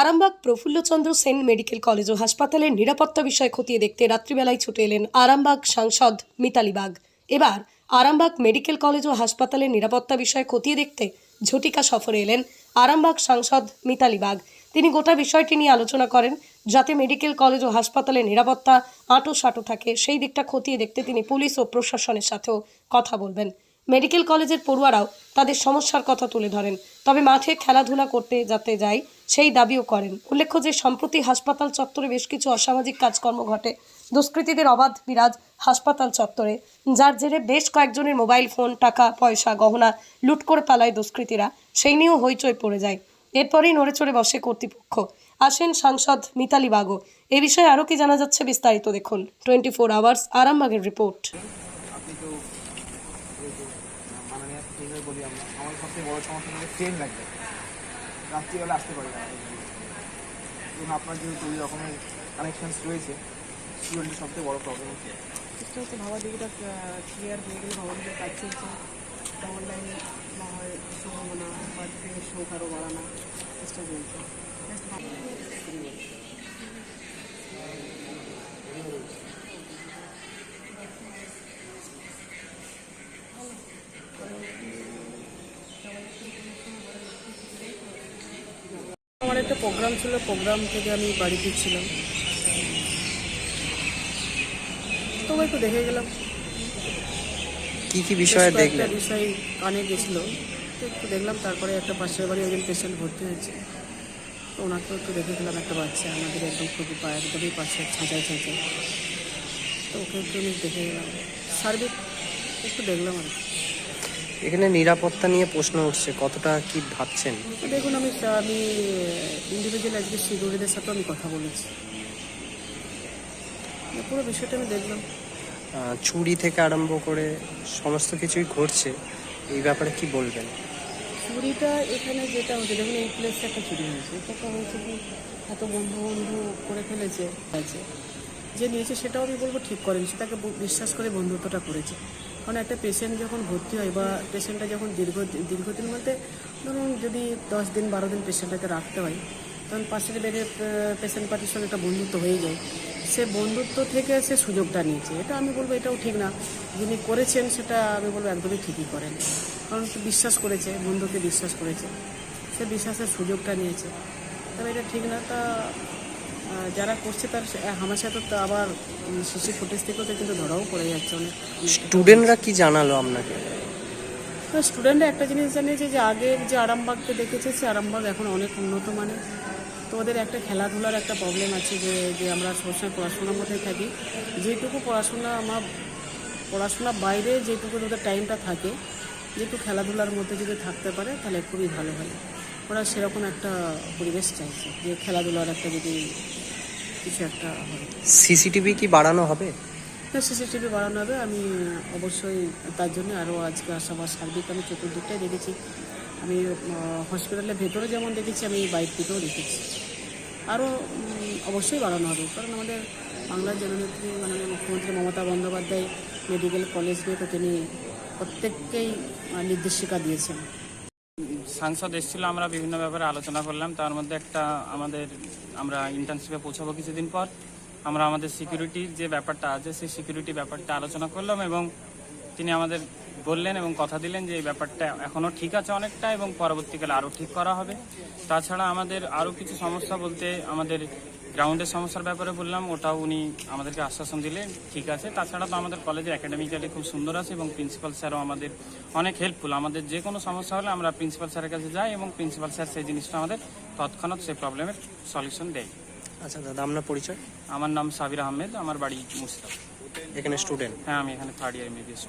Arambagh Prafullachandra Sen medical college ও হাসপাতালের নিরাপত্তা বিষয় খতিয়ে দেখতে রাত্রিবেলায় ছুটে এলেন আরামবাগ সাংসদ মিতালি বাগ। এবার আরামবাগ মেডিকেল কলেজ ও হাসপাতালের নিরাপত্তা বিষয় খতিয়ে দেখতে ঝটিকা সফরে এলেন আরামবাগ সাংসদ মিতালি বাগ। তিনি গোটা বিষয়টি নিয়ে আলোচনা করেন, যাতে মেডিকেল কলেজ ও হাসপাতালের নিরাপত্তা আঁটো সাঁটো থাকে, সেই দিকটা খতিয়ে দেখতে তিনি পুলিশ ও প্রশাসনের সাথেও কথা বলবেন। মেডিকেল কলেজের পড়ুয়ারাও তাদের সমস্যার কথা তুলে ধরেন, তবে মাঠে খেলাধুলা করতে যাতে যায় সেই দাবিও করেন। উল্লেখ্য যে, সম্প্রতি হাসপাতাল চত্বরে বেশ কিছু অসামাজিক কাজকর্ম ঘটে। দুষ্কৃতীদের অবাধ বিরাজ হাসপাতাল চত্বরে, যার জেরে বেশ কয়েকজনের মোবাইল ফোন, টাকা, পয়সা, গহনা লুট করে পালায় দুষ্কৃতীরা। সেই নিয়েও হইচই পড়ে যায়। এরপরেই নড়ে চড়ে বসে কর্তৃপক্ষ। আসেন সাংসদ মিতালি বাগো। এ বিষয়ে আরও কি জানা যাচ্ছে বিস্তারিত দেখুন। টোয়েন্টি ফোর আওয়ার্স, আরামবাগের রিপোর্ট। আমরা সবথেকে বড় সমস্যা ট্রেন লাগবে। রাত্রিবেলা আসতে পারি না। এবং আপনার যেহেতু ওই রকমের কানেকশানস রয়েছে স্টুডেন্টের সবথেকে বড় প্রবলেম হচ্ছে। চেষ্টা হচ্ছে ভাবা ক্লিয়ার হয়ে গেলে ভাবা দিকের কাজ চলছে। তা অনলাইনে না আরও বাড়ানো চেষ্টা একটা প্রোগ্রাম ছিল প্রোগ্রাম থেকে আমি বাড়ি ফিরছিলাম। তো একটু দেখে গেলাম। কি কি বিষয়ে দেখলেন বিষয় কানে গেছিল। তো একটু দেখলাম তারপরে একটা পাশের বাড়ি একজন পেশেন্ট ভর্তি হয়েছে। তো ওনাকেও একটু দেখে গেলাম একটা বাচ্চা আমাদের একদম খুবই পা একদমই পাশে ছাঁচাই ছাঁচাই। তো ওকে একটু দেখে গেলাম। সার্বিক একটু দেখলাম আর কি। এখানে নিরাপত্তা নিয়ে প্রশ্ন উঠছে কতটা কি ভাবছেন? দেখুন আমি আমি ইন্ডিভিজুয়াল আজকে সিকিউরিটিদের সাথেও আমি কথা বলেছি। পুরো বিষয়টা আমি দেখলাম। চুরি থেকে আরম্ভ করে সমস্ত কিছুই ঘটছে এই ব্যাপারে কি বলবেন? চুরিটা এখানে যেটা হচ্ছে দেখুন এই প্লেসে একটা চুরি হয়েছে। এটা হয়েছে কি এত বন্ধু বন্ধু করে ফেলেছে। আছে যে নিয়েছে সেটাও আমি বলব ঠিক করেনি। সেটাকে বিশ্বাস করে বন্ধুত্বটা করেছে। কারণ একটা পেশেন্ট যখন ভর্তি হয় বা পেশেন্টটা যখন দীর্ঘ দীর্ঘদিন বলতে ধরুন যদি দশ দিন, বারো দিন পেশেন্টটাকে রাখতে হয়, তখন পাশের বেডে পেশেন্ট পার্টির সঙ্গে একটা বন্ধুত্ব হয়ে যায়। সে বন্ধুত্ব থেকে সে সুযোগটা নিয়েছে। এটা আমি বলব এটাও ঠিক না। যিনি করেছেন সেটা আমি বলব একদমই ঠিকই করেন। কারণ বিশ্বাস করেছে, বন্ধুকে বিশ্বাস করেছে। সে বিশ্বাসের সুযোগটা নিয়েছে। তবে এটা ঠিক না। তা যারা করছে তার সাথে তো আবার শিশু ফুটেজ থেকেও তো কিন্তু ধরাও পড়ে যাচ্ছে অনেক। স্টুডেন্টরা কি জানালো আপনাকে? তো স্টুডেন্টরা একটা জিনিস জানিয়েছে যে আগের যে আরামবাগকে দেখেছে সে আরামবাগ এখন অনেক উন্নত মানের। তো ওদের একটা খেলাধুলার একটা প্রবলেম আছে যে যে আমরা সবসময় পড়াশোনার মধ্যে থাকি। যেটুকু পড়াশোনা আমার পড়াশোনার বাইরে যেটুকু ওদের টাইমটা থাকে যেটুকু খেলাধুলার মধ্যে যদি থাকতে পারে তাহলে খুবই ভালো হয়। ওরা সেরকম একটা পরিবেশ চাইছে যে খেলাধুলার একটা যদি কিছু একটা হয় সিসিটিভি কি বাড়ানো হবে? সিসিটিভি বাড়ানো হবে। আমি অবশ্যই তার জন্য আরও আজকে আসা সার্বিক আমি চতুর্দিকটাই দেখেছি। আমি হসপিটালের ভেতরে যেমন দেখেছি আমি বাইক থেকেও দেখেছি। আরও অবশ্যই বাড়ানো হবে। কারণ আমাদের বাংলার জননেত্রী মাননীয় মুখ্যমন্ত্রী মমতা বন্দ্যোপাধ্যায় মেডিকেল কলেজ নিয়ে তো তিনি প্রত্যেককেই নির্দেশিকা দিয়েছেন। সাংসদ এসেছিল, আমরা বিভিন্ন ব্যাপারে আলোচনা করলাম। তার মধ্যে একটা আমাদের, আমরা ইন্টার্নশিপে পৌঁছাবো কিছুদিন পর। আমরা আমাদের সিকিউরিটির যে ব্যাপারটা আছে, সেই সিকিউরিটি ব্যাপারটা আলোচনা করলাম এবং তিনি আমাদের বললেন এবং কথা দিলেন যে এই ব্যাপারটা এখনও ঠিক আছে অনেকটা এবং পরবর্তীকালে আরও ঠিক করা হবে। তাছাড়া আমাদের আরও কিছু সমস্যা বলতে আমাদের গ্রাউন্ডের সমস্যার ব্যাপারে বললাম ওটাও উনি আমাদেরকে আশ্বাসন দিলেন ঠিক আছে। তাছাড়া তো আমাদের কলেজে একাডেমিক্যালি খুব সুন্দর আছে এবং প্রিন্সিপাল স্যারও আমাদের অনেক হেল্পফুল আমাদের যে কোনো সমস্যা হলে আমরা প্রিন্সিপাল স্যারের কাছে যাই এবং প্রিন্সিপাল স্যার সেই জিনিসটা আমাদের তৎক্ষণাৎ সেই প্রবলেমের সলিউশন দেয়। আচ্ছা দাদা আপনার পরিচয়? আমার নাম সাবির আহমেদ আমার বাড়ি মুস্তাফ এখানে স্টুডেন্ট হ্যাঁ আমি এখানে থার্ড ইয়ার এমবিবিএস